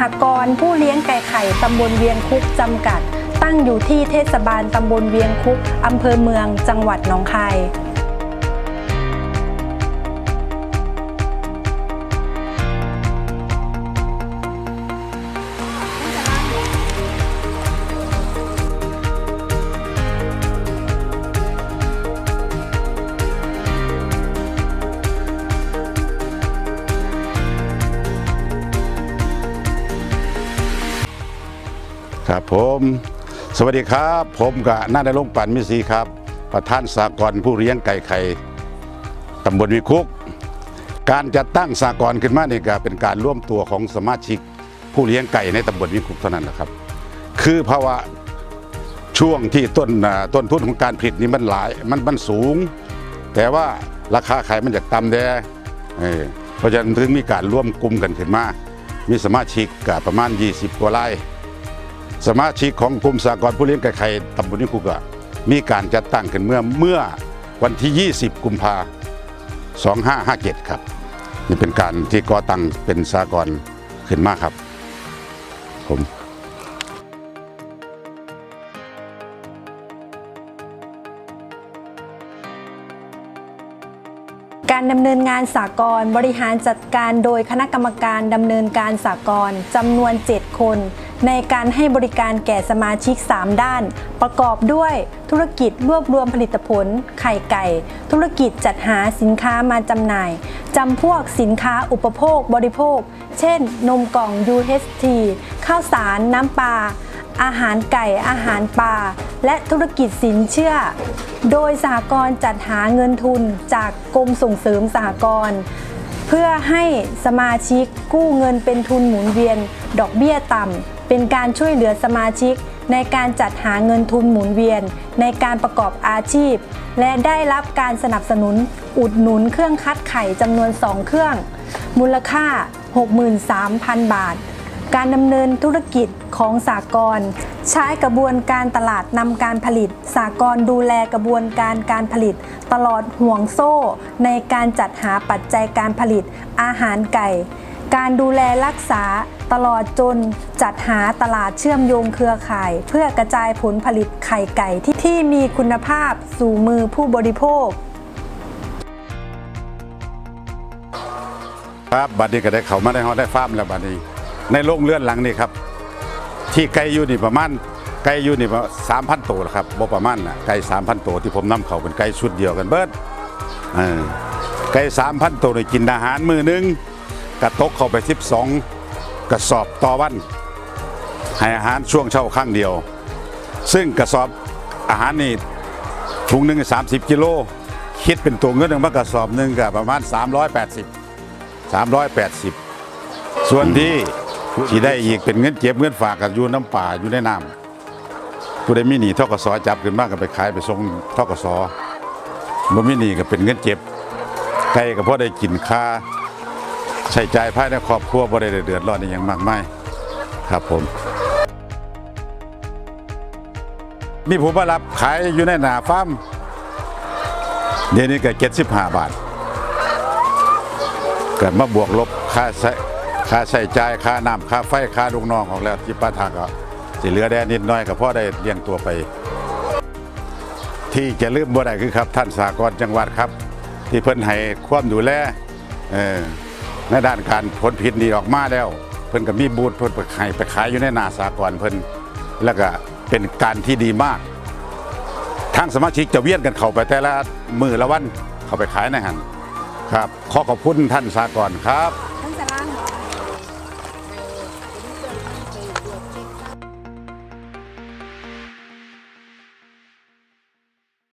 หกรณ์ผู้เลี้ยงไก่ไข่ตำบลเวียงคุกจำกัด ตั้งอยู่ที่เทศบาลตำบลเวียงคุกอำเภอเมืองจังหวัดหนองคาย ครับผมสวัสดีครับ ผมกับนาได้ลงปันมิสีครับ ประธานสากลผู้เลี้ยงไก่ไข่ตำบลวิคุก การจัดตั้งสากลขึ้นมาเนี่ยก็เป็นการร่วมตัวของสมาชิกผู้เลี้ยงไก่ในตำบลวิคุกเท่านั้นแหละครับ คือภาวะช่วงที่ต้นต้นทุนของการผลิตนี่มันหลายมันมันสูง แต่ว่าราคาขายมันจากต่ำแดเออเพราะฉะนั้นถึงมีการร่วมกลุ่มกันขึ้นมา มีสมาชิกกับประมาณ 20 กว่าราย สมาชิกของกลุ่มสากลผู้เลี้ยงไก่ไข่ตำบลนิคุกะมีการจัดตั้งขึ้นเมื่อเมื่อวันที่ 20 กุมภา2557 ครับ นี่เป็นการที่ก่อตั้งเป็นสากลขึ้นมาครับผม การดำเนินงานสากลบริหารจัดการโดยคณะกรรมการดำเนินการสากลจำนวน 7 คน ในการให้บริการแก่สมาชิก 3 ด้าน ประกอบด้วยธุรกิจรวบรวมผลิตผล ไข่ไก่ ธุรกิจจัดหาสินค้ามาจำหน่ายจำพวกสินค้าอุปโภคบริโภค เช่น นมกล่อง UHT ข้าวสารน้ำปลาอาหารไก่อาหารปลา และธุรกิจสินเชื่อ โดยสหกรณ์จัดหาเงินทุนจากกรมส่งเสริมสหกรณ์เพื่อให้สมาชิกกู้เงินเป็นทุนหมุนเวียน ดอกเบี้ยต่ำเป็นการช่วยเหลือสมาชิก ในการจัดหาเงินทุนหมุนเวียน ในการประกอบอาชีพ และได้รับการสนับสนุนอุดหนุนเครื่องคัดไข่จำนวน 2 เครื่อง มูลค่า 63,000 บาท การดำเนินธุรกิจของสากลใช้กระบวนการตลาดนำการผลิต สากลดูแลกระบวนการการผลิต ตลอดห่วงโซ่ ในการจัดหาปัจจัยการผลิต อาหารไก่ การดูแลรักษาตลอดจนจัดหาตลาดเชื่อมโยงเครือข่าย เพื่อกระจายผลผลิตไข่ไก่ที่ที่มีคุณภาพสู่มือผู้บริโภค ครับบัดนี้ก็ได้เขามาได้ฮอดได้ฟาร์มแล้วบัดนี้ ในโรงเรือนหลังนี้ครับ ที่ไก่อยู่นี่ประมาณไก่อยู่นี่สามพันตัวละครับบ่ประมาณนะไก่สามพันตัวที่ผมนำเขาเป็นไก่ชุดเดียวกันเบิดเออไก่สามพันตัวนี่กินอาหารมือหนึงกระตกเข้าไปสิบสองกระสอบต่อวัน ให้อาหารช่วงเช้าครั้งเดียว ซึ่งกระสอบอาหารนี่ถุงหนึ่งสามสิบกิโลคิดเป็นตัวเงินหนึ่งมากระสอบหนึ่งก็ประมาณ380 380ส่วนที่ ที่ได้อีกเป็นเงินเก็บเงินฝากกับอยู่น้ำป่าอยู่ในน้ำผู้ใดมีหนี้ทกสจับขึ้นมากก็ไปขายไปส่งทกสบ่มีหนี้ก็เป็นเงินเก็บไก่ก็พอได้กินค่าใช้จ่ายภายในครอบครัวบ่ได้เดือดร้อนอย่างมากมายครับผม มีผู้มารับขายอยู่ในหนาฟาร์มเดี๋ยวนี้ก็75บาทเกิดมาบวกลบค่าใช้ ค่าใช้จ่ายค่าน้ำค่าไฟค่าลูกน้องของแล้วที่ป้าทาก็สิเหลือแดนิดหน้อยก็พอได้เลี้ยงตัวไป ที่จะลืมบ่ได้คือครับ ท่านสากลจังหวัดครับ ที่เพิ่นให้ความดูแลเออในด้านการผลผิดนี่ออกมาแล้ว เพิ่นก็มีบูธเพิ่นไปขายไปขายอยู่ในนาสากลเพิ่นแล้วก็เป็นการที่ดีมากทางสมาชิกจะเวียนกันเข้าไปแต่ละมือละวันเข้าไปขายในหันครับ ขอขอบคุณท่านสากรครับ